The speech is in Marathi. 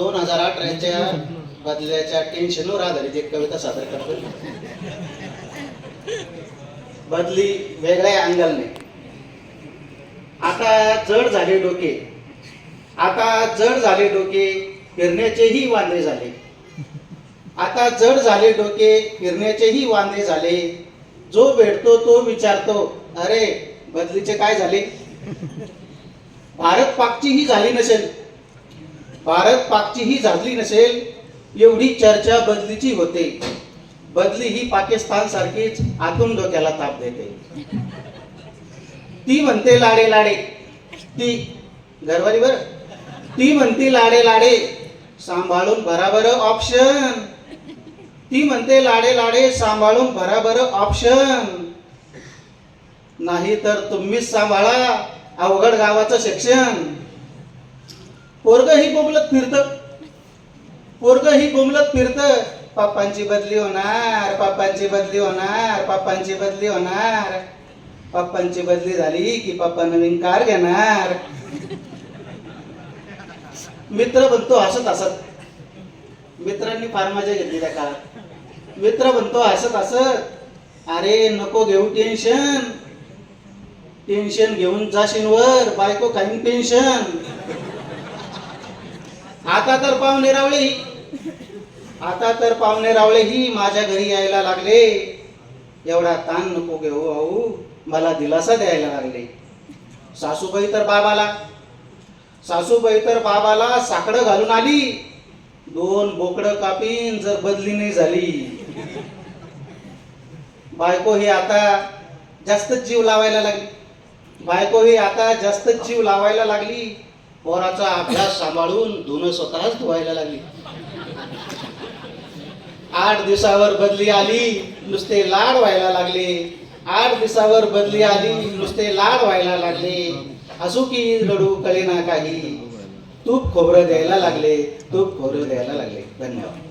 दोन हजार अठराच्या बदल्याच्या टेन्शनवर आधारित एक कविता सादर करतो बदली वेगळ्या अँगलने आता जड झाले डोके. आता जड झाले डोके फिरण्याचेही वांदे झाले. आता जड झाले डोके फिरण्याचेही वांदे झाले. जो भेटतो तो विचारतो अरे बदलीचे काय झाले? भारत पाकची ही झाली नसेल. भारत पाकची ही झाली नसेल एवढी चर्चा बदलीची होते. बदली ही पाकिस्तान सारखीच आतून डोक्याला ताप देते. ती म्हणते लाडे लाडे. ती घरवारी बर. ती म्हणते लाडे लाडे. सांभाळून बराबर ऑप्शन ती म्हणते लाडे लाडे सांभाळून बराबर ऑप्शन नाही तर तुम्हीच सांभाळा अवघड गावाचं शिक्षण पोरग ही बोंबलत फिरत. पोरग ही बोंबलत फिरत. पापांची बदली होणार पापांची बदली होणार पापांची बदली होणार. पापांची बदली झाली की पापा नवीन कार घेणार. मित्र बनतो हसत हसत. मित्रांनी फार मजा घेतली त्या काळात. मित्र बनतो हसत हसत. अरे नको घेऊ टेन्शन टेन्शन घेऊन जाशील वर. बायको काही टेन्शन आता तर पाहुणे रावळे आता तर पाहुणे रावळे ही माझ्या घरी यायला लागले. एवढा ताण नको घेऊ भाऊ. मला दिलासा द्यायला लागले. सासूबाई तर बाबाला. सासूबाई तर बाबाला साकडं घालून आली. दोन बोकडं कापीन जर बदली नाही झाली. बायको ही आता जास्तच जीव लावायला लागली. बायको ही आता जास्तच जीव लावायला लागली. पोराचा अभ्यास सांभाळून धुणं स्वतःच धुवायला लागली. आठ दिवसावर बदली आली नुसते लाड व्हायला लागले. आठ दिवसावर बदली आली नुसते लाड व्हायला लागले. हसू की लडू कळेना काही. तूप खोबरं द्यायला लागले तूप खोबरं द्यायला लागले. धन्यवाद.